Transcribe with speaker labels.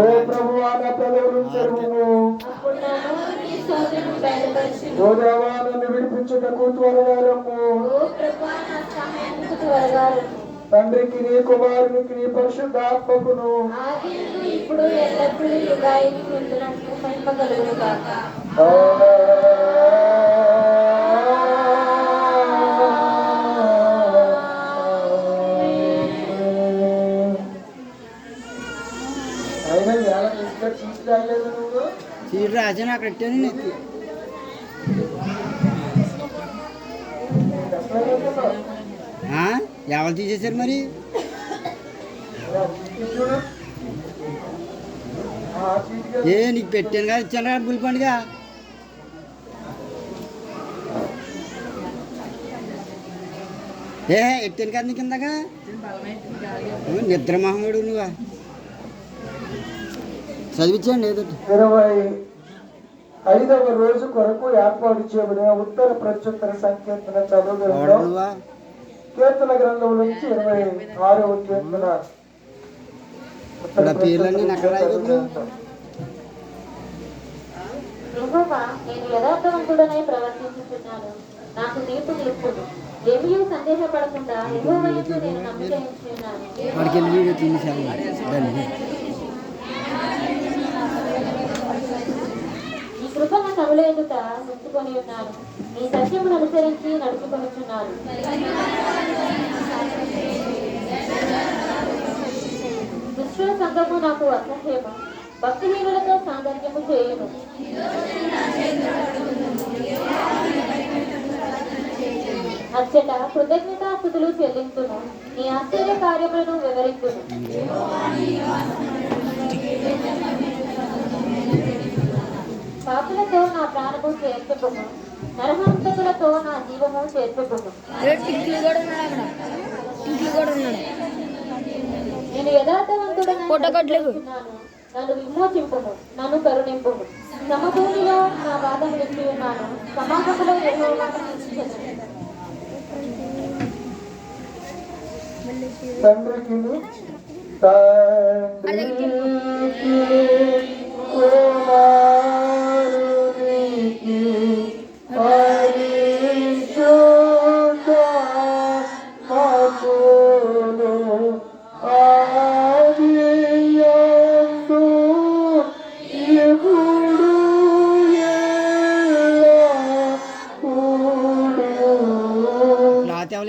Speaker 1: ఓ ప్రభు నా పెదవులు. ఓ దేవా నన్ను విడిపించుటకు త్వరగా రమ్ము
Speaker 2: ఓ ప్రభువా, నా సహాయమునకు త్వరగా రమ్ము.
Speaker 1: తండ్రికి నీ కుమారునికి నీ పరిశుద్ధాత్మకును
Speaker 2: ఇప్పుడు ఎల్లప్పుడూ మహిమ కలుగును.
Speaker 3: సీట్ రాసిన అక్కడ పెట్టాను నీకు
Speaker 1: రాస్తున్నావు?
Speaker 3: ఆ? ఎవరు తీసేశారు మరి? ఏ నీకు పెట్టాను కదా ఇచ్చాను కదా బుల్ పండుగ? ఏ ఎట్టాను కదా నీకు ఇందాక నిద్ర మహమ్మడు నువ్వా? చదివించండి ఏదో
Speaker 1: ఇరవై ఐదవ రోజు కొరకు ఏర్పాటు చేయబడిన ఉత్తర ప్రత్యుత్తర సంకీర్తన చదువు
Speaker 3: వాడు నువ్వా
Speaker 1: కీర్తన గ్రంథం నుంచి ఇరవై ఆరవ కీర్తన
Speaker 2: నేను యథార్థవంతుడనై ప్రవర్తించుచున్నాను. నాకు ఏమీ సందేహపడకుండా నేను నమ్మిక. కనుల ఎదుట ఉంచుకొని ఉన్నారు. నీ సత్యమును అనుసరించి నడుచుకొనుచున్నాను దుష్టుల సంఘము నాకు అసహ్యము. భక్తిహీనులతో సాంగత్యము చేయను. అచ్చట కృతజ్ఞతాస్థుతులు చెల్లించును నీ ఆశ్చర్య కార్యములను వివరించును ప్రాణము చేర్చుకును నరహంతకులతో నా జీవము చేర్చుకును నేను యథార్థవంతుడనై. నన్ను విమోచింపుము. నన్ను కరుణింపుము. సమభూమిలో నా వాదం విప్పి ఉన్నాను. సమాజంలో స్తుతించెదను.
Speaker 1: తండ్రికి తండ్రికి